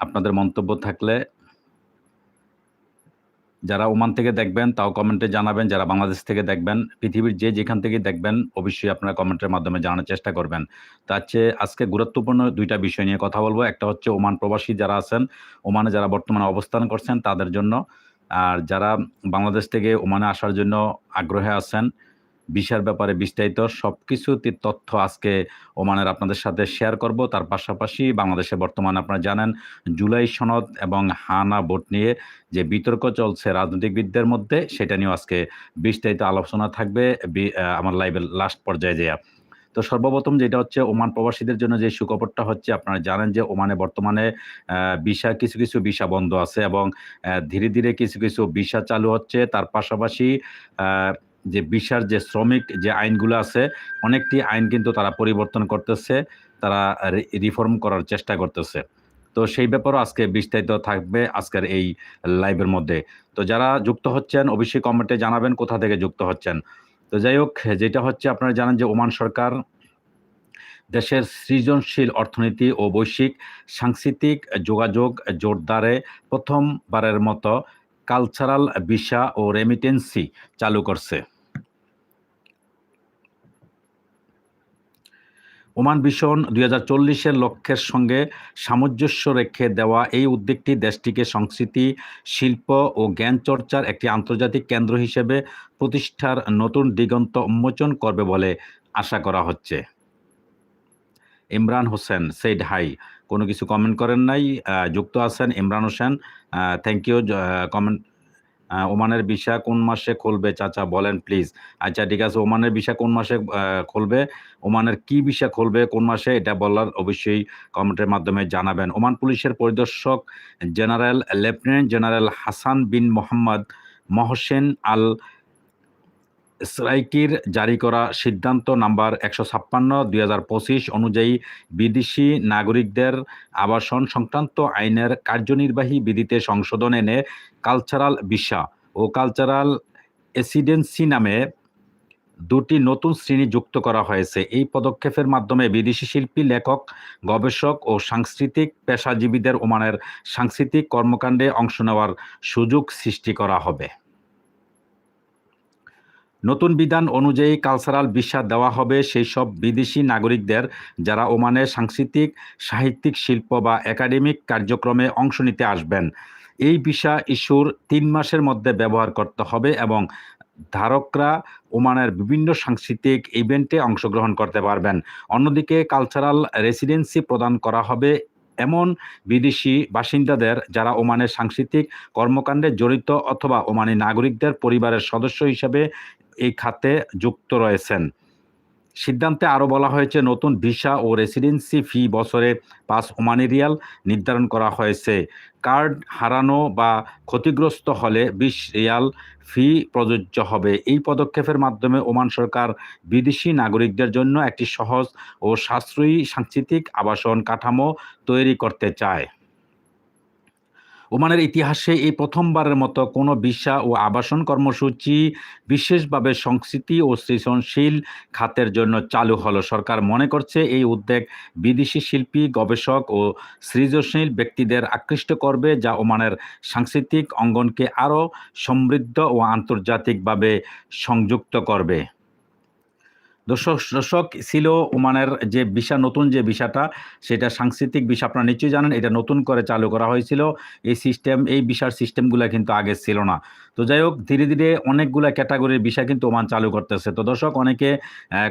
আপনাদের মন্তব্য থাকলে যারা ওমান থেকে দেখবেন, তাও কমেন্টে জানাবেন। যারা বাংলাদেশ থেকে দেখবেন, পৃথিবীর যে যেখান থেকে দেখবেন, অবশ্যই আপনারা কমেন্টের মাধ্যমে জানার চেষ্টা করবেন। তার চেয়ে আজকে গুরুত্বপূর্ণ দুইটা বিষয় নিয়ে কথা বলব। একটা হচ্ছে ওমান প্রবাসী যারা আছেন, ওমানে যারা বর্তমানে অবস্থান করছেন, তাদের জন্য। আর যারা বাংলাদেশ থেকে ওমানে আসার জন্য আগ্রহে আছেন ভিসার ব্যাপারে বিস্তারিত সব কিছু তথ্য আজকে ওমানের আপনাদের সাথে শেয়ার করব। তার পাশাপাশি বাংলাদেশে বর্তমানে আপনারা জানেন, জুলাই সনদ এবং হানা ভোট নিয়ে যে বিতর্ক চলছে রাজনৈতিকবিদদের মধ্যে, সেটা নিয়েও আজকে বিস্তারিত আলোচনা থাকবে আমার লাইভের লাস্ট পর্যায়ে যেয়া। তো সর্বপ্রথম যেটা হচ্ছে, ওমান প্রবাসীদের জন্য যে সুখবরটা হচ্ছে, আপনারা জানেন যে ওমানে বর্তমানে ভিসা কিছু কিছু ভিসা বন্ধ আছে এবং ধীরে ধীরে কিছু কিছু ভিসা চালু হচ্ছে। তার পাশাপাশি যে ভিসার যে শ্রমিক যে আইনগুলো আছে, অনেকটি আইন কিন্তু তারা পরিবর্তন করতেছে, তারা রিফর্ম করার চেষ্টা করতেছে। তো সেই ব্যাপারও আজকে বিস্তারিত থাকবে আজকের এই লাইভের মধ্যে। তো যারা যুক্ত হচ্ছেন, অবশ্যই কমেন্টে জানাবেন কোথা থেকে যুক্ত হচ্ছেন। তো যাই হোক, যেটা হচ্ছে আপনারা জানেন যে ওমান সরকার দেশের সৃজনশীল অর্থনীতি ও বৈশ্বিক সাংস্কৃতিক যোগাযোগ জোরদারে প্রথমবারের মতো কালচারাল ভিসা ও রেমিটেন্সি চালু করছে। ওমান ভিশন দুই হাজার চল্লিশের লক্ষ্যের সঙ্গে সামঞ্জস্য রেখে দেওয়া এই উদ্যোগটি দেশটিকে সংস্কৃতি, শিল্প ও জ্ঞান চর্চার একটি আন্তর্জাতিক কেন্দ্র হিসেবে প্রতিষ্ঠার নতুন দিগন্ত উন্মোচন করবে বলে আশা করা হচ্ছে। ইমরান হোসেন, সেইড হাই, কোনো কিছু কমেন্ট করেন নাই? যুক্ত আছেন Imran Hossain. Thank you comment ওমানের ভিসা কোন মাসে খুলবে? চাচা, বলেন প্লিজ আচ্ছা ঠিক আছে, ওমানের ভিসা কোন মাসে খুলবে? ওমানের কি ভিসা খুলবে, কোন মাসে? এটা বলার অবশ্যই কমেন্টের মাধ্যমে জানাবেন। ওমান পুলিশের পরিদর্শক general, lieutenant general Hassan bin Mohammed Mohsen Al স্রাইকির জারি করা সিদ্ধান্ত নাম্বার একশো ছাপ্পান্ন দুই অনুযায়ী বিদেশি নাগরিকদের আবাসন সংক্রান্ত আইনের কার্যনির্বাহী বিধিতে সংশোধন এনে কালচারাল ভিসা ও কালচারাল এসিডেন্সি নামে দুটি নতুন শ্রেণি যুক্ত করা হয়েছে। এই পদক্ষেপের মাধ্যমে বিদেশি শিল্পী, লেখক, গবেষক ও সাংস্কৃতিক পেশাজীবীদের ওমানের সাংস্কৃতিক কর্মকাণ্ডে অংশ নেওয়ার সুযোগ সৃষ্টি করা হবে। নতুন বিধান অনুযায়ী কালচারাল ভিসা দেওয়া হবে সেই সব বিদেশি নাগরিকদের যারা ওমানের সাংস্কৃতিক, সাহিত্যিক শিল্প বা একাডেমিক কার্যক্রমে অংশ নিতে আসবেন। এই ভিসা ইস্যুর তিন মাসের মধ্যে ব্যবহার করতে হবে এবং ধারকরা ওমানের বিভিন্ন সাংস্কৃতিক ইভেন্টে অংশগ্রহণ করতে পারবেন। অন্যদিকে কালচারাল রেসিডেন্সি প্রদান করা হবে এমন বিদেশি বাসিন্দাদের যারা ওমানের সাংস্কৃতিক কর্মকাণ্ডে জড়িত অথবা ওমানি নাগরিকদের পরিবারের সদস্য হিসেবে এই খাতে যুক্ত রয়েছেন। সিদ্ধান্তে আরও বলা হয়েছে, নতুন ভিসা ও রেসিডেন্সি ফি বছরে পাঁচ ওমানি রিয়াল নির্ধারণ করা হয়েছে। কার্ড হারানো বা ক্ষতিগ্রস্ত হলে বিশ রিয়াল ফি প্রযোজ্য হবে। এই পদক্ষেপের মাধ্যমে ওমান সরকার বিদেশি নাগরিকদের জন্য একটি সহজ ও সাশ্রয়ী সাংস্কৃতিক আবাসন কাঠামো তৈরি করতে চায়। ওমানের ইতিহাসে এই প্রথমবারের মতো কোনো ভিসা ও আবাসন কর্মসূচি বিশেষভাবে সংস্কৃতি ও সৃজনশীল খাতের জন্য চালু হলো। সরকার মনে করছে এই উদ্যোগ বিদেশি শিল্পী, গবেষক ও সৃজনশীল ব্যক্তিদের আকৃষ্ট করবে, যা ওমানের সাংস্কৃতিক অঙ্গনকে আরও সমৃদ্ধ ও আন্তর্জাতিকভাবে সংযুক্ত করবে। দর্শক দর্শক, ছিল ওমানের যে ভিসা, নতুন যে ভিসাটা, সেটা সাংস্কৃতিক ভিসা, আপনারা নিশ্চয়ই জানেন, এটা নতুন করে চালু করা হয়েছিল। এই সিস্টেম এই ভিসার সিস্টেমগুলো কিন্তু আগে ছিল না। তো যাই হোক, ধীরে ধীরে অনেকগুলো ক্যাটাগরির ভিসা কিন্তু ওমান চালু করতেছে। তো দর্শক, অনেকে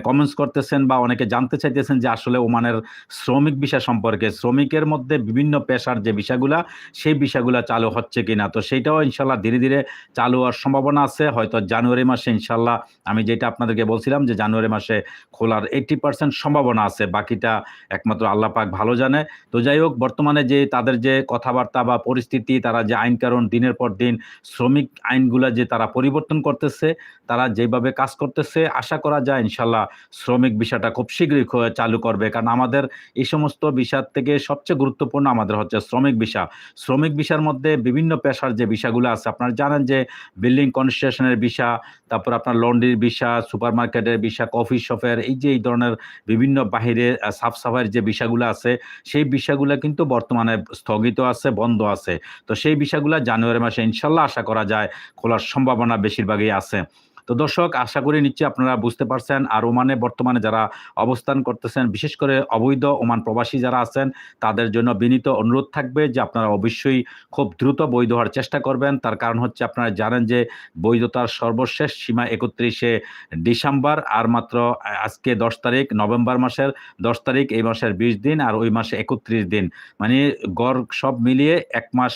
কমেন্টস করতেছেন বা অনেকে জানতে চাইতেছেন যে আসলে ওমানের শ্রমিক ভিসা সম্পর্কে, শ্রমিকের মধ্যে বিভিন্ন পেশার যে ভিসাগুলা, সেই ভিসাগুলা চালু হচ্ছে কিনা? তো সেইটাও ইনশাল্লাহ ধীরে ধীরে চালু হওয়ার সম্ভাবনা আছে। হয়তো জানুয়ারি মাসে ইনশাল্লাহ, আমি যেটা আপনাদেরকে বলছিলাম যে জানুয়ারি মাসে খোলার এইটি পার্সেন্ট সম্ভাবনা আছে। বাকিটা একমাত্র আল্লাহ পাক ভালো জানে। তো যাই হোক, বর্তমানে যে তাদের যে কথাবার্তা বা পরিস্থিতি, তারা যে আইন কারণ দিনের পর দিন, শ্রমিক আইনগুলা যে তারা পরিবর্তন করতেছে, তারা যেভাবে কাজ করতেছে, আশা করা যায় ইনশাল্লাহ শ্রমিক বিষয়টা খুব শীঘ্রই চালু করবে। কারণ আমাদের এই সমস্ত বিষয় থেকে সবচেয়ে গুরুত্বপূর্ণ আমাদের হচ্ছে শ্রমিক বিষয় শ্রমিক বিষয়ের মধ্যে বিভিন্ন পেশার যে বিষয়গুলো আছে, আপনারা জানেন যে বিল্ডিং কনস্ট্রাকশনের বিষয় তারপর আপনার লন্ড্রির বিষয় সুপার মার্কেটের বিষয় কফি কফি শপের এই যে এই ধরনের বিভিন্ন বাহিরে সাফ সাফাইয়ের যে বিষয়গুলো আছে, সেই বিষয়গুলো কিন্তু বর্তমানে স্থগিত আছে, বন্ধ আছে। তো সেই বিষয়গুলো জানুয়ারি মাসে ইনশাল্লাহ আশা করা যায় খোলার সম্ভাবনা বেশিরভাগই আছে। তো দর্শক আশা করি নিশ্চয়ই আপনারা বুঝতে পারছেন আর ওমানে বর্তমানে যারা অবস্থান করতেছেন, বিশেষ করে অবৈধ ওমান প্রবাসী যারা আছেন, তাদের জন্য বিনীত অনুরোধ থাকবে যে আপনারা অবশ্যই খুব দ্রুত বৈধ হওয়ার চেষ্টা করবেন। তার কারণ হচ্ছে আপনারা জানেন যে বৈধতার সর্বশেষ সীমা ৩১শে ডিসেম্বর আর মাত্র আজকে ১০ তারিখ নভেম্বর মাসের ১০ তারিখ, এই মাসের ২০ দিন আর ওই মাসে ৩১ দিন। মানে গড় সব মিলিয়ে এক মাস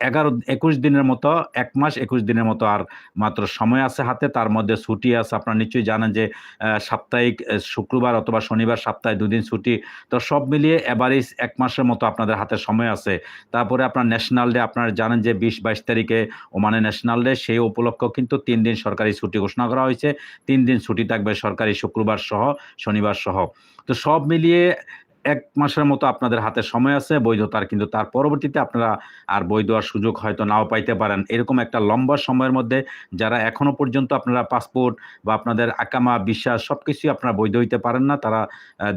১১ ২১ দিনের মতো এক মাস ২১ দিনের মতো আর মাত্র সময় আছে হাতে। তার মধ্যে ছুটি আছে। আপনারা নিশ্চয়ই জানেন যে সাপ্তাহিক শুক্রবার অথবা শনিবার সপ্তাহে দুদিন ছুটি। তো সব মিলিয়ে এভারেজ এক মাসের মতো আপনাদের হাতে সময় আছে। তারপরে আপনার ন্যাশনাল ডে আপনারা জানেন যে বিশ বাইশ তারিখে ওমানে ন্যাশনাল ডে। সেই উপলক্ষেও কিন্তু তিন দিন সরকারি ছুটি ঘোষণা করা হয়েছে। তিন দিন ছুটি থাকবে সরকারি শুক্রবার সহ, শনিবার সহ। তো সব মিলিয়ে ১ মাসের মতো আপনাদের হাতে সময় আছে বৈধতার। কিন্তু তার পরবর্তীতে আপনারা আর বৈধ হওয়ার সুযোগ হয়তো নাও পাইতে পারেন। এরকম একটা লম্বা সময়ের মধ্যে যারা এখনও পর্যন্ত আপনারা পাসপোর্ট বা আপনাদের আকামা, বিশ্বাস সব কিছুই আপনারা বৈধ হইতে পারেন না। তারা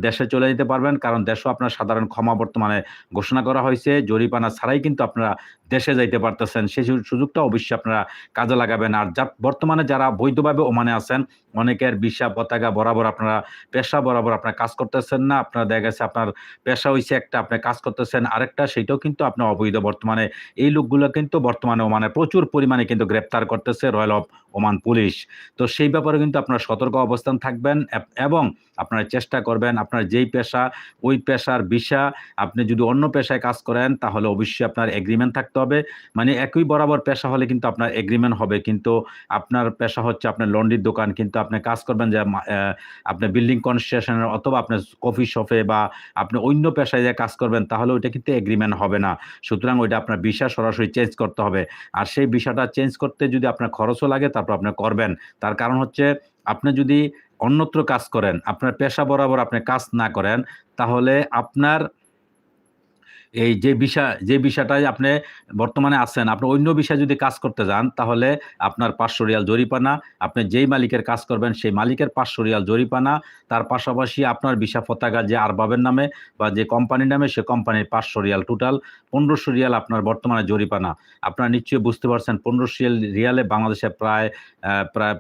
দেশে চলে যেতে পারবেন। কারণ দেশও আপনার সাধারণ ক্ষমা বর্তমানে ঘোষণা করা হয়েছে। জরিপানা ছাড়াই কিন্তু আপনারা দেশে যাইতে পারতেছেন। সেই সুযোগটা অবশ্যই আপনারা কাজে লাগাবেন। আর যা বর্তমানে যারা বৈধভাবে ওমানে আছেন, অনেকের বিশা পতাকা বরাবর আপনারা পেশা বরাবর আপনারা কাজ করতেছেন না। আপনারা দেখা গেছে আপনার পেশা হইছে একটা, আপনি কাজ করতেছেন আরেকটা, সেইটাও কিন্তু আপনার অবৈধ বর্তমানে। এই লোকগুলো কিন্তু বর্তমানে ওমানে প্রচুর পরিমাণে কিন্তু গ্রেপ্তার করতেছে রয়্যাল অফ ওমান পুলিশ। তো সেই ব্যাপারে কিন্তু আপনার সতর্ক অবস্থান থাকবেন এবং আপনারা চেষ্টা করবেন আপনার যেই পেশা, ওই পেশার ভিসা আপনি যদি অন্য পেশায় কাজ করেন তাহলে অবশ্যই আপনার এগ্রিমেন্ট থাকতে হবে। মানে একই বরাবর পেশা হলে কিন্তু আপনার এগ্রিমেন্ট হবে। কিন্তু আপনার পেশা হচ্ছে আপনার লন্ড্রির দোকান। কিন্তু আপনি কাজ করবেন যে মা অ্যা আপনি বিল্ডিং কনস্ট্রাকশনের অথবা আপনার কফি শপে বা আপনি অন্য পেশায় যে কাজ করবেন তাহলে ওইটা কিন্তু এগ্রিমেন্ট হবে না। সুতরাং ওইটা আপনার ভিসা সরাসরি চেঞ্জ করতে হবে। আর সেই ভিসাটা চেঞ্জ করতে যদি আপনার খরচও লাগে তারপর আপনি করবেন। তার কারণ হচ্ছে আপনি যদি অন্যত্র কাজ করেন, আপনার পেশা বরাবর আপনি কাজ না করেন, তাহলে আপনার এই যে ভিসা যে ভিসাটায় আপনি বর্তমানে আছেন, আপনি অন্য ভিসায় যদি কাজ করতে যান তাহলে আপনার ৫০০ রিয়াল জরিপানা আপনি যেই মালিকের কাজ করবেন সেই মালিকের ৫০০ রিয়াল জরিপানা তার পাশাপাশি আপনার ভিসা পতাকা যে আরবাবের নামে বা যে কোম্পানির নামে সে কোম্পানির ৫০০ রিয়াল টোটাল পনেরোশো রিয়াল আপনার বর্তমানে জরিপানা আপনারা নিশ্চয়ই বুঝতে পারছেন পনেরোশো রিয়াল বাংলাদেশে প্রায় প্রায়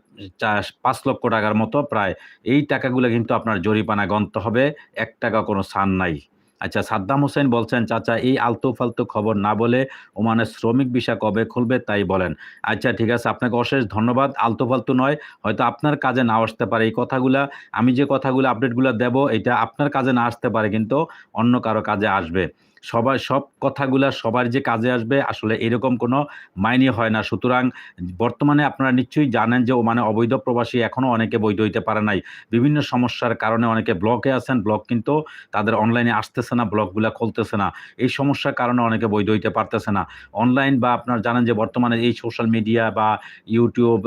পাঁচ লক্ষ টাকার মতো প্রায়। এই টাকাগুলো কিন্তু আপনার জরিমানা গণতে হবে। এক টাকা কোনো ছাড় নাই। আচ্ছা সাদ্দাম হোসেন বলছেন, "চাচা এই আলতু-ফালতু খবর না বলে ওমানের শ্রমিক ভিসা কবে খুলবে তাই বলেন।" আচ্ছা ঠিক আছে আপনাকে অশেষ ধন্যবাদ। আলতু-ফালতু নয়, হয়তো আপনার কাজে না আসতে পারে এই কথাগুলা। আমি যে কথাগুলো আপডেটগুলো দেব এটা আপনার কাজে না আসতে পারে কিন্তু অন্য কারও কাজে আসবে। সবাই সব কথাগুলা সবার যে কাজে আসবে আসলে এরকম কোনো মাইনে হয় না। সুতরাং বর্তমানে আপনারা নিশ্চয়ই জানেন যে মানে অবৈধ প্রবাসী এখনও অনেকে বৈধ হইতে পারে নাই। বিভিন্ন সমস্যার কারণে অনেকে ব্লকে আছেন। ব্লক কিন্তু তাদের অনলাইনে আসতেছে না, ব্লকগুলা খুলতেছে না। এই সমস্যার কারণে অনেকে বৈধ হইতে পারতেছে না। অনলাইন বা আপনারা জানেন যে বর্তমানে এই সোশ্যাল মিডিয়া বা ইউটিউব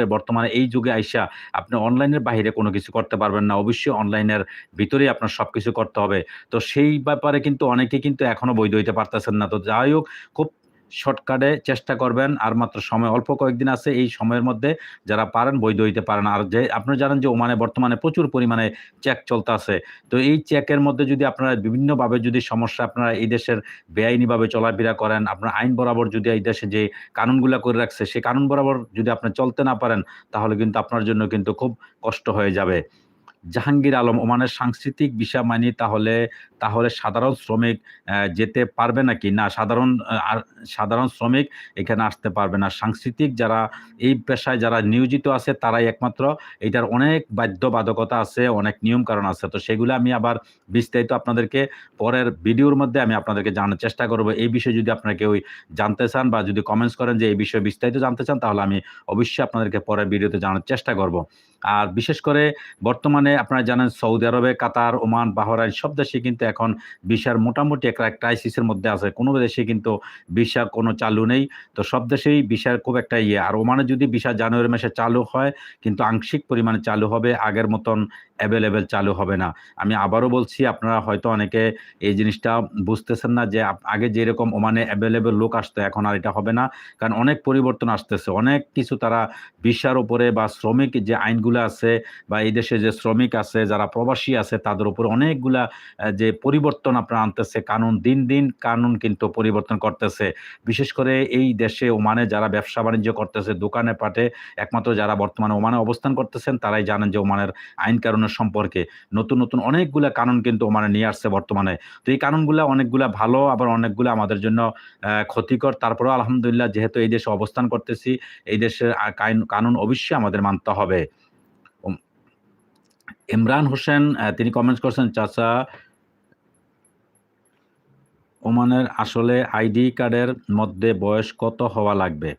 এর বর্তমানে এই যুগে আইসা আপনি অনলাইনের বাহিরে কোনো কিছু করতে পারবেন না। অবশ্যই অনলাইনের ভিতরেই আপনার সব কিছু করতে হবে। তো সেই ব্যাপারে কিন্তু অনেকে কিন্তু এখনও বৈধ হইতে পারতেছেন না। তো যাই হোক খুব শর্টকাটে চেষ্টা করবেন। আর মাত্র সময় অল্প কয়েকদিন আছে। এই সময়ের মধ্যে যারা পারেন বৈধ হইতে পারেন। আর যে আপনারা জানেন যে ওমানে বর্তমানে প্রচুর পরিমাণে চেক চলতে চলতাছে। তো এই চেকের মধ্যে যদি আপনারা বিভিন্নভাবে যদি সমস্যা আপনারা এই দেশের বেআইনিভাবে চলাফেরা করেন, আপনার আইন বরাবর যদি এই দেশে যে কানুনগুলো করে রাখছে সেই কানুন বরাবর যদি আপনি চলতে না পারেন তাহলে কিন্তু আপনার জন্য কিন্তু খুব কষ্ট হয়ে যাবে। জাহাঙ্গীর আলম, ওমানের সাংস্কৃতিক বিষয় মানি তাহলে তাহলে সাধারণ শ্রমিক যেতে পারবে নাকি? না সাধারণ সাধারণ শ্রমিক এখানে আসতে পারবে না। সাংস্কৃতিক যারা এই পেশায় যারা নিয়োজিত আছে তারাই একমাত্র এটার অনেক বাধ্যবাধকতা আছে, অনেক নিয়মকানুন আছে। তো সেগুলো আমি আবার বিস্তারিত আপনাদেরকে পরের ভিডিওর মধ্যে আমি আপনাদেরকে জানার চেষ্টা করব। এই বিষয়ে যদি আপনারা কেউ জানতে চান বা যদি কমেন্টস করেন যে এই বিষয়ে বিস্তারিত জানতে চান তাহলে আমি অবশ্যই আপনাদেরকে পরের ভিডিওতে জানানোর চেষ্টা করব। আর বিশেষ করে বর্তমানে আপনারা জানেন সৌদি আরবে, কাতার, ওমান, বাহরাইন সব দেশে কিন্তু এখন ভিসার মোটামুটি একটা ক্রাইসিসের মধ্যে আছে। কোনো দেশে কিন্তু ভিসা কোনো চালু নেই। তো সব দেশেই ভিসার খুব একটা ইয়ে। আর ওমানে যদি ভিসা জানুয়ারি মাসে চালু হয় কিন্তু আংশিক পরিমাণে চালু হবে। আগের মতন অ্যাভেলেবেল চালু হবে না আমি আবারও বলছি আপনারা হয়তো অনেকে এই জিনিসটা বুঝতেছেন না যে আগে যেরকম ওমানে অ্যাভেলেবেল লোক আসতো এখন আর এটা হবে না কারণ অনেক পরিবর্তন আসতেছে অনেক কিছু তারা বিশ্বার উপরে বা শ্রমিক যে আইনগুলো আছে বা এই দেশে যে শ্রমিক আছে, যারা প্রবাসী আছে, তাদের উপরে অনেকগুলা যে পরিবর্তন আপনার আনতেছে, কানুন দিন দিন কানুন কিন্তু পরিবর্তন করতেছে। বিশেষ করে এই দেশে ওমানে যারা ব্যবসা বাণিজ্য করতেছে, দোকানে পাটে, একমাত্র যারা বর্তমানে ওমানে অবস্থান করতেছেন, তারাই জানেন যে ওমানের আইন কানুনের সম্পর্কে। নতুন নতুন অনেকগুলা কানুন কিন্তু ওমানে নিয়ে আসছে বর্তমানে। তো এই কানুনগুলা অনেকগুলা ভালো, আবার অনেকগুলা আমাদের জন্য ক্ষতিকর। তারপরেও আলহামদুলিল্লাহ যেহেতু এই দেশে অবস্থান করতেছি, এই দেশের কানুন অবশ্যই আমাদের মানতে হবে। ইমরান হোসেন তিনি কমেন্টস করছেন, চাচা, ওমানের আসলে আইডি কার্ডের মধ্যে বয়স কত হওয়া লাগবে?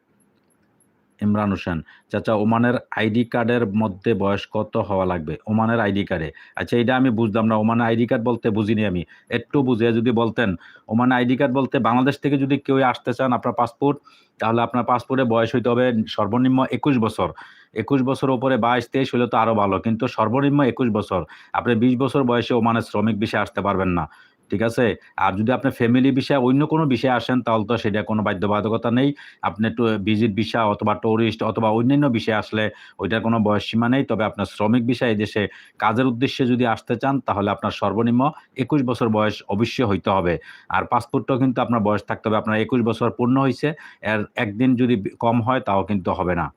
ইমরান হোসেন। চাচা, ওমানের আইডি কার্ডের মধ্যে বয়স কত হওয়া লাগবে? ওমানের আইডি কার্ডে। আচ্ছা এটা আমি বুঝলাম না। ওমানের আইডি কার্ড বলতে বুঝিনি আমি। একটু বুঝে যদি বলতেন, ওমানের আইডি কার্ড বলতে বাংলাদেশ থেকে যদি কেউ আসতে চান আপনার পাসপোর্ট, তাহলে আপনার পাসপোর্টে বয়স হইতে হবে সর্বনিম্ন একুশ বছর। একুশ বছর ওপরে বাইশ, তেইশ হলে তো আরও ভালো, কিন্তু সর্বনিম্ন একুশ বছর। আপনি বিশ বছর বয়সে ওমানের শ্রমিক বিষয়ে আসতে পারবেন না। ঠিক আছে? আর যদি আপনি ফ্যামিলি বিষয়ে অন্য কোনো বিষয়ে আসেন, তাহলে তো সেটা কোনো বাধ্যবাধকতা নেই। আপনি ভিজিট বিষয় অথবা টুরিস্ট অথবা অন্যান্য বিষয়ে আসলে ওইটার কোনো বয়স সীমা নেই। তবে আপনার শ্রমিক বিষয়ে দেশে কাজের উদ্দেশ্যে যদি আসতে চান, তাহলে আপনার সর্বনিম্ন একুশ বছর বয়স অবশ্যই হইতে হবে। আর পাসপোর্টটাও কিন্তু আপনার বয়স থাকতে হবে। আপনার একুশ বছর পূর্ণ হয়েছে এর একদিন যদি কম হয়, তাও কিন্তু হবে না।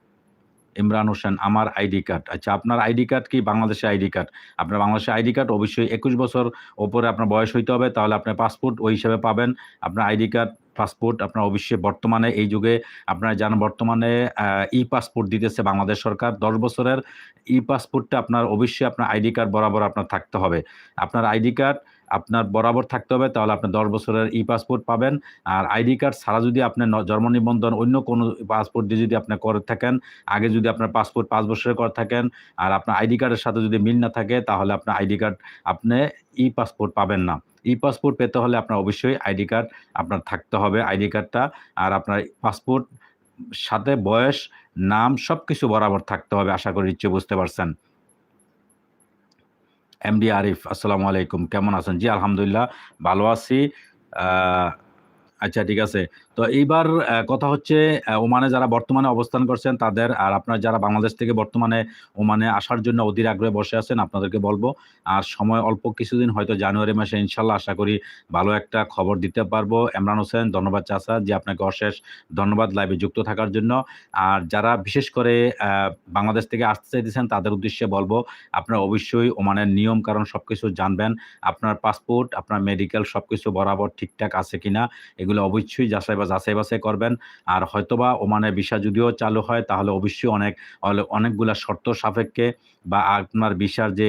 ইমরান হোসেন, আমার আইডি কার্ড। আচ্ছা আপনার আইডি কার্ড কি বাংলাদেশের আইডি কার্ড? আপনার বাংলাদেশের আইডি কার্ড অবশ্যই একুশ বছর ওপরে আপনার বয়স হইতে হবে, তাহলে আপনার পাসপোর্ট ওই হিসাবে পাবেন। আপনার আইডি কার্ড, পাসপোর্ট আপনার অবশ্যই বর্তমানে, এই যুগে আপনারা জানেন বর্তমানে ই পাসপোর্ট দিতেছে বাংলাদেশ সরকার, দশ বছরের ই পাসপোর্টটা আপনার অবশ্যই আপনার আইডি কার্ড বরাবর আপনার থাকতে হবে। আপনার আইডি কার্ড আপনার বরাবর থাকতে হবে, তাহলে আপনি দশ বছরের ই পাসপোর্ট পাবেন। আর আইডি কার্ড ছাড়া যদি আপনি জন্ম নিবন্ধন অন্য কোনো পাসপোর্ট দিয়ে যদি আপনি করে থাকেন, আগে যদি আপনার পাসপোর্ট পাঁচ বছরের করে থাকেন, আর আপনার আইডি কার্ডের সাথে যদি মিল না থাকে, তাহলে আপনার আইডি কার্ড আপনি ই পাসপোর্ট পাবেন না। ই পাসপোর্ট পেতে হলে আপনার অবশ্যই আইডি কার্ড আপনার থাকতে হবে, আইডি কার্ডটা। আর আপনার পাসপোর্ট সাথে বয়স, নাম সব কিছু বরাবর থাকতে হবে, আশা করি ইচ্ছে বুঝতে পারছেন। এমডি আরিফ আসসালামু আলাইকুম। কেমন আছেন? জি আলহামদুলিল্লাহ ভালো আছি। আচ্ছা ঠিক আছে। তো এইবার কথা হচ্ছে ওমানে যারা বর্তমানে অবস্থান করছেন তাদের, আর আপনার যারা বাংলাদেশ থেকে বর্তমানে ওমানে আসার জন্য অধীর আগ্রহে বসে আছেন, আপনাদেরকে বলব, আর সময় অল্প কিছুদিন, হয়তো জানুয়ারি মাসে ইনশাল্লাহ আশা করি ভালো একটা খবর দিতে পারব। এমরান হোসেন, ধন্যবাদ চাচা যে আপনাকে অশেষ ধন্যবাদ লাইভে যুক্ত থাকার জন্য। আর যারা বিশেষ করে বাংলাদেশ থেকে আসতে চাইতেছেন তাদের উদ্দেশ্যে বলব, আপনারা অবশ্যই ওমানের নিয়ম কারণ সব কিছু জানবেন, আপনার পাসপোর্ট, আপনার মেডিকেল সব কিছু বরাবর ঠিকঠাক আছে কিনা, এগুলো অবশ্যই যাচাই বা যাচাই বাছাই করবেন। আর হয়তোবা ওমানে ভিসা যদিও চালু হয়, তাহলে অবশ্যই অনেক, অনেকগুলা শর্ত সাপেক্ষে বা আপনার ভিসার যে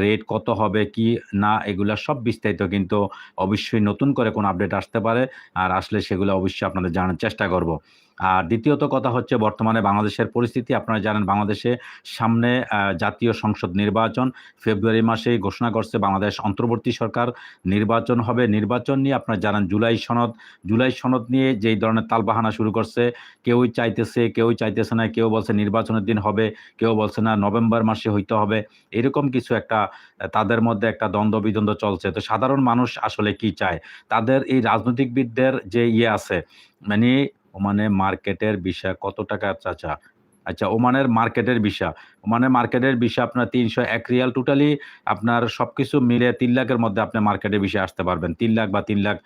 রেট কত হবে, কি না, এগুলা সব বিস্তারিত কিন্তু অবশ্যই নতুন করে কোনো আপডেট আসতে পারে। আর আসলে সেগুলো অবশ্যই আপনাদের জানার চেষ্টা করব। আর দ্বিতীয়ত কথা হচ্ছে বর্তমানে বাংলাদেশের পরিস্থিতি। আপনারা জানেন বাংলাদেশে সামনে জাতীয় সংসদ নির্বাচন। ফেব্রুয়ারি মাসেই ঘোষণা করছে বাংলাদেশ অন্তর্বর্তী সরকার। নির্বাচন হবে। নির্বাচন নিয়ে আপনারা জানেন জুলাই সনদ। জুলাই সনদ নিয়ে যেই ধরনের তালবাহানা শুরু করছে, কেউই চাইতেছে কেউই চাইতেছে না, কেউ বলছে নির্বাচনের দিন হবে, কেউ বলছে না নভেম্বর মাসে হইতে হবে। এরকম কিছু একটা, তাদের মধ্যে একটা দ্বন্দ্ব বিদ্বন্দ্ব চলছে। তো সাধারণ মানুষ আসলে কি চায়? তাদের এই রাজনৈতিকবিদদের যে ইয়ে আছে মানে ওমানে মার্কেটের বিষয় কত টাকা চাচা আচ্ছা ওমানের মার্কেটের বিষয়। ওমানের মার্কেটের বিষয় আপনার তিনশো এক রিয়াল টোটালি আপনার সব কিছু মিলে তিন লাখের মধ্যে আপনি মার্কেটের বিষয়ে আসতে পারবেন। তিন লাখ বা তিন লাখ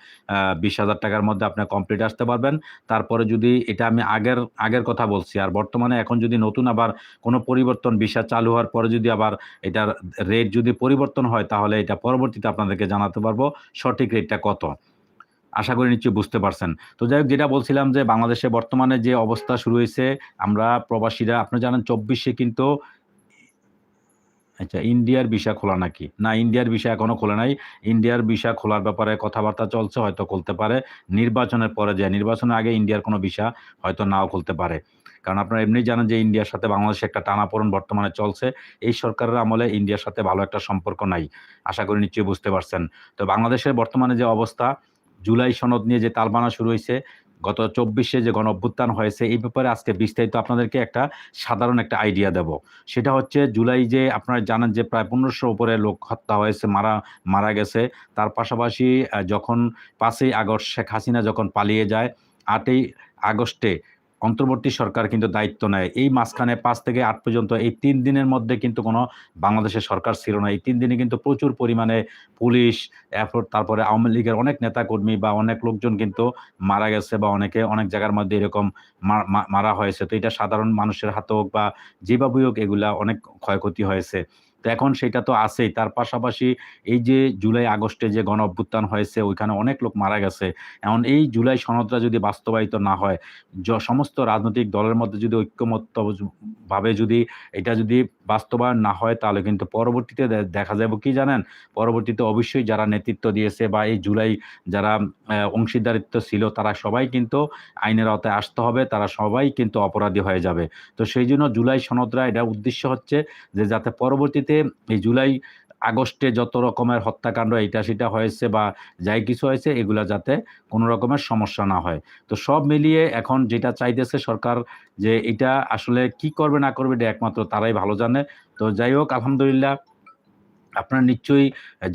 বিশ হাজার টাকার মধ্যে আপনি কমপ্লিট আসতে পারবেন। তারপরে যদি এটা আমি আগের আগের কথা বলছি, আর বর্তমানে এখন যদি নতুন আবার কোনো পরিবর্তন ভিসা চালু হওয়ার পরে যদি আবার এটার রেট যদি পরিবর্তন হয়, তাহলে এটা পরবর্তীতে আপনাদেরকে জানাতে পারব সঠিক রেটটা কত। আশা করি নিশ্চয়ই বুঝতে পারছেন। তো যাই হোক, যেটা বলছিলাম যে বাংলাদেশে বর্তমানে যে অবস্থা শুরু হয়েছে, আমরা প্রবাসীরা, আপনি জানেন চব্বিশে কিন্তু আচ্ছা ইন্ডিয়ার ভিসা খোলা নাকি? না, ইন্ডিয়ার ভিসা এখনও খোলে নাই। ইন্ডিয়ার ভিসা খোলার ব্যাপারে কথাবার্তা চলছে, হয়তো খুলতে পারে। নির্বাচনের পরে যায়, নির্বাচনের আগে ইন্ডিয়ার কোনো ভিসা হয়তো নাও খুলতে পারে। কারণ আপনারা এমনি জানেন যে ইন্ডিয়ার সাথে বাংলাদেশে একটা টানাপোড়ন বর্তমানে চলছে। এই সরকারের আমলে ইন্ডিয়ার সাথে ভালো একটা সম্পর্ক নাই। আশা করি নিশ্চয়ই বুঝতে পারছেন। তো বাংলাদেশের বর্তমানে যে অবস্থা জুলাই সনদ নিয়ে যে তালবানা শুরু হয়েছে, গত চব্বিশে যে গণ অভ্যুত্থান হয়েছে, এই ব্যাপারে আজকে বিস্তারিত আপনাদেরকে একটা সাধারণ একটা আইডিয়া দেব। সেটা হচ্ছে জুলাই যে আপনারা জানেন যে প্রায় পনেরোশো উপরে লোক হত্যা হয়েছে, মারা মারা গেছে। তার পাশাপাশি যখন পাঁচই আগস্ট শেখ হাসিনা যখন পালিয়ে যায়, আটই আগস্টে অন্তর্বর্তী সরকার কিন্তু দায়িত্ব নেয়। এই মাঝখানে পাঁচ থেকে আট পর্যন্ত এই তিন দিনের মধ্যে কিন্তু কোনো বাংলাদেশের সরকার ছিল না। এই তিন দিনে কিন্তু প্রচুর পরিমাণে পুলিশ তারপরে আওয়ামী লীগের অনেক নেতাকর্মী বা অনেক লোকজন কিন্তু মারা গেছে বা অনেকে অনেক জায়গার মধ্যে এরকম মারা হয়েছে। তো এটা সাধারণ মানুষের হাতে হোক বা যেভাবেই হোক এগুলা অনেক ক্ষয়ক্ষতি হয়েছে। তো এখন সেটা তো আছেই। তার পাশাপাশি এই যে জুলাই, আগস্টে যে গণ অভ্যুত্থান হয়েছে, ওইখানে অনেক লোক মারা গেছে। এমন এই জুলাই সনদটা যদি বাস্তবায়িত না হয় সমস্ত রাজনৈতিক দলের মধ্যে যদি ঐক্যমত্য ভাবে যদি এটা যদি বাস্তবায়ন না হয়, তাহলে কিন্তু পরবর্তীতে দেখা যাবে কি জানেন? পরবর্তীতে অবশ্যই যারা নেতৃত্ব দিয়েছে বা এই জুলাই যারা অংশীদারিত্ব ছিল, তারা সবাই কিন্তু আইনের আওতায় আসতে হবে, তারা সবাই কিন্তু অপরাধী হয়ে যাবে। তো সেই জন্য জুলাই সনদরা এটা উদ্দেশ্য হচ্ছে যে যাতে পরবর্তীতে এই জুলাই আগস্টে যত রকমের হত্যাকাণ্ড এইটা সেটা হয়েছে বা যাই কিছু হয়েছে, এগুলা যাতে কোনো রকমের সমস্যা না হয়। তো সব মিলিয়ে এখন যেটা চাইতেছে সরকার যে এটা আসলে কি করবে, না করবে, এটা একমাত্র তারাই ভালো জানে। তো যাই হোক, আলহামদুলিল্লাহ আপনারা নিশ্চয়ই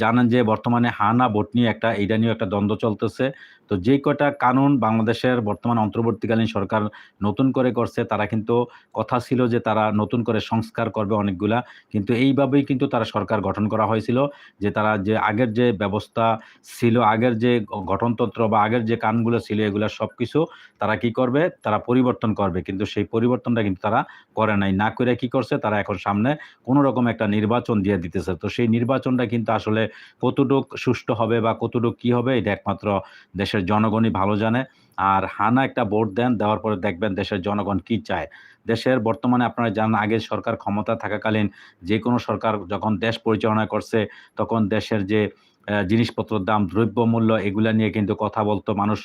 জানেন যে বর্তমানে হানা ভোট নিয়ে একটা, এইটা নিয়েও একটা দ্বন্দ্ব চলতেছে। তো যে কটা কানুন বাংলাদেশের বর্তমান অন্তর্বর্তীকালীন সরকার নতুন করে করছে, তারা কিন্তু কথা ছিল যে তারা নতুন করে সংস্কার করবে অনেকগুলা। কিন্তু এইভাবেই কিন্তু তারা সরকার গঠন করা হয়েছিল যে তারা যে আগের যে ব্যবস্থা ছিল, আগের যে গঠনতন্ত্র বা আগের যে কানগুলো ছিল, এগুলো সব কিছু তারা কি করবে? তারা পরিবর্তন করবে। কিন্তু সেই পরিবর্তনটা কিন্তু তারা করে নাই। না করে কি করছে? তারা এখন সামনে কোনো রকম একটা নির্বাচন দিয়ে দিতেছে। তো সেই নির্বাচনটা কিন্তু আসলে কতটুক সুষ্ঠু হবে বা কতটুক কি হবে, এটা একমাত্র দেশের জনগণই ভালো জানে। আর হানা একটা ভোট দেন, দেওয়ার পরে দেখবেন দেশের জনগণ কি চায়। দেশের বর্তমানে আপনারা জানেন, আগে সরকার ক্ষমতা থাকাকালীন যে কোনো সরকার যখন দেশ পরিচালনা করছে, তখন দেশের যে জিনিসপত্রের দাম, দ্রব্যমূল্য, এগুলা নিয়ে কিন্তু কথা বলতো। মানুষ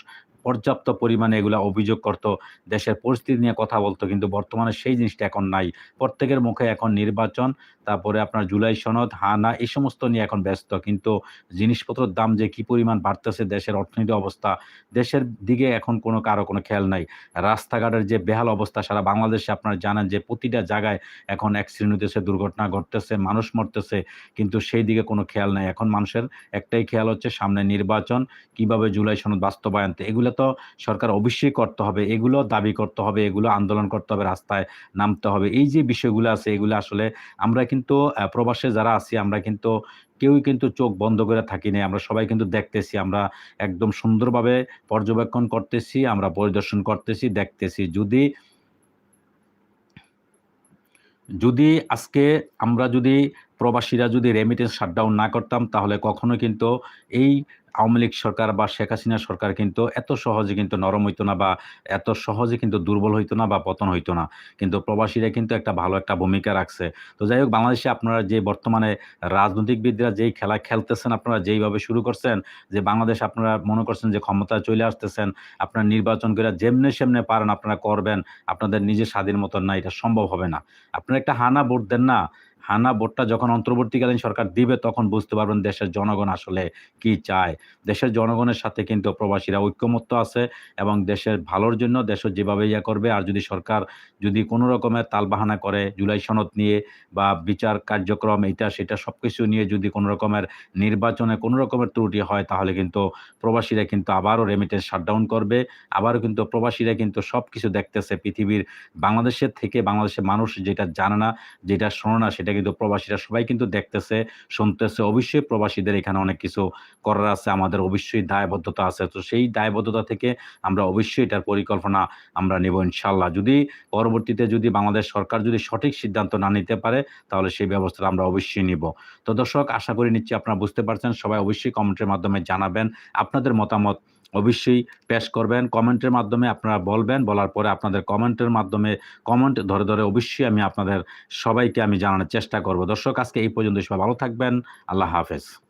পর্যাপ্ত পরিমাণে এগুলা অভিযোগ করত, দেশের পরিস্থিতি নিয়ে কথা বলতো, কিন্তু বর্তমানে সেই জিনিসটা এখন নাই। প্রত্যেকের মুখে এখন নির্বাচন, তারপরে আপনার জুলাই সনদ, হানা, এই সমস্ত নিয়ে এখন ব্যস্ত। কিন্তু জিনিসপত্রের দাম যে কি পরিমাণ বাড়তেছে, দেশের অর্থনীতি অবস্থা, দেশের দিকে এখন কোনো কারও কোনো খেয়াল নাই। রাস্তাঘাটের যে বেহাল অবস্থা, সারা বাংলাদেশে আপনারা জানেন যে প্রতিটা জায়গায় এখন অ্যাক্সিডেন্ট হতেছে দুর্ঘটনা ঘটতেছে, মানুষ মরতেছে, কিন্তু সেই দিকে কোনো খেয়াল নাই। এখন মানুষের একটাই খেয়াল হচ্ছে সামনে নির্বাচন, কীভাবে জুলাই সনদ বাস্তবায়নতে এগুলো তো সরকার অবশ্যই করতে হবে। এগুলো দাবি করতে হবে, এগুলো আন্দোলন করতে হবে, রাস্তায় নামতে হবে। এই যে বিষয়গুলো আছে, এগুলো আসলে আমরা কিন্তু প্রবাসে যারা আছি, আমরা কিন্তু কেউই কিন্তু চোখ বন্ধ করে থাকি না আমরা সবাই কিন্তু দেখতেছি, আমরা একদম সুন্দরভাবে পর্যবেক্ষণ করতেছি, আমরা পরিদর্শন করতেছি, দেখতেছি। যদি যদি আজকে আমরা যদি প্রবাসীরা যদি রেমিটেন্স শাটডাউন না করতাম, তাহলে কখনো কিন্তু এই আওয়ামী লীগ সরকার বা শেখ হাসিনা সরকার কিন্তু এত সহজে কিন্তু নরম হইতো না বা এত সহজে কিন্তু দুর্বল হইতো না বা পতন হইতো না। কিন্তু প্রবাসীরা কিন্তু একটা ভালো একটা ভূমিকা রাখছে। তো যাই হোক, বাংলাদেশে আপনারা যে বর্তমানে রাজনৈতিকবিদরা যেই খেলা খেলতেছেন, আপনারা যেইভাবে শুরু করছেন, যে বাংলাদেশ আপনারা মনে করছেন যে ক্ষমতায় চলে আসতেছেন, আপনারা নির্বাচন করে যেমনে সেমনে পারেন, আপনারা করবেন, আপনাদের নিজের স্বাধীন মতন না, এটা সম্ভব হবে না। আপনারা একটা হানা ভোট দেন না হানা ভোটটা যখন অন্তর্বর্তীকালীন সরকার দিবে, তখন বুঝতে পারবেন দেশের জনগণ আসলে কি চায়। দেশের জনগণের সাথে কিন্তু প্রবাসীরা ঐক্যমত্য আছে এবং দেশের ভালোর জন্য দেশ যেভাবে ইয়া করবে, আর যদি সরকার যদি কোনো রকমের তালবাহানা করে, জুলাই সনদ নিয়ে বা বিচার কার্যক্রম এটা সেটা সব কিছু নিয়ে যদি কোনো রকমের নির্বাচনে কোনো রকমের ত্রুটি হয়, তাহলে কিন্তু প্রবাসীরা কিন্তু আবারও রেমিটেন্স শাটডাউন করবে। আবারও কিন্তু প্রবাসীরা কিন্তু সব কিছু দেখতেছে পৃথিবীর বাংলাদেশের থেকে, বাংলাদেশের মানুষ যেটা জানে না, যেটা শোনে না, সেটা কিন্তু প্রবাসীরা সবাই কিন্তু দেখতেছে, শুনতেছে। অবশ্যই প্রবাসীদের এখানে অনেক কিছু করার আছে, আমাদের অবশ্যই দায়বদ্ধতা আছে। তো সেই দায়বদ্ধতা থেকে আমরা অবশ্যই এটার পরিকল্পনা আমরা নেব ইনশাল্লাহ যদি পরবর্তীতে যদি বাংলাদেশ সরকার যদি সঠিক সিদ্ধান্ত না নিতে পারে, তাহলে সেই ব্যবস্থাটা আমরা অবশ্যই নিব। তো দর্শক, আশা করি নিচ্ছি আপনারা বুঝতে পারছেন। সবাই অবশ্যই কমেন্টের মাধ্যমে জানাবেন আপনাদের মতামত অবশ্যই পেশ করবেন, কমেন্টের মাধ্যমে আপনারা বলবেন, বলার পরে আপনাদের কমেন্টের মাধ্যমে কমেন্ট ধরে ধরে অবশ্যই আমি আপনাদের সবাইকে আমি জানানোর চেষ্টা করব। দর্শক, আজকে এই পর্যন্ত সবাই ভালো থাকবেন, আল্লাহ হাফেজ।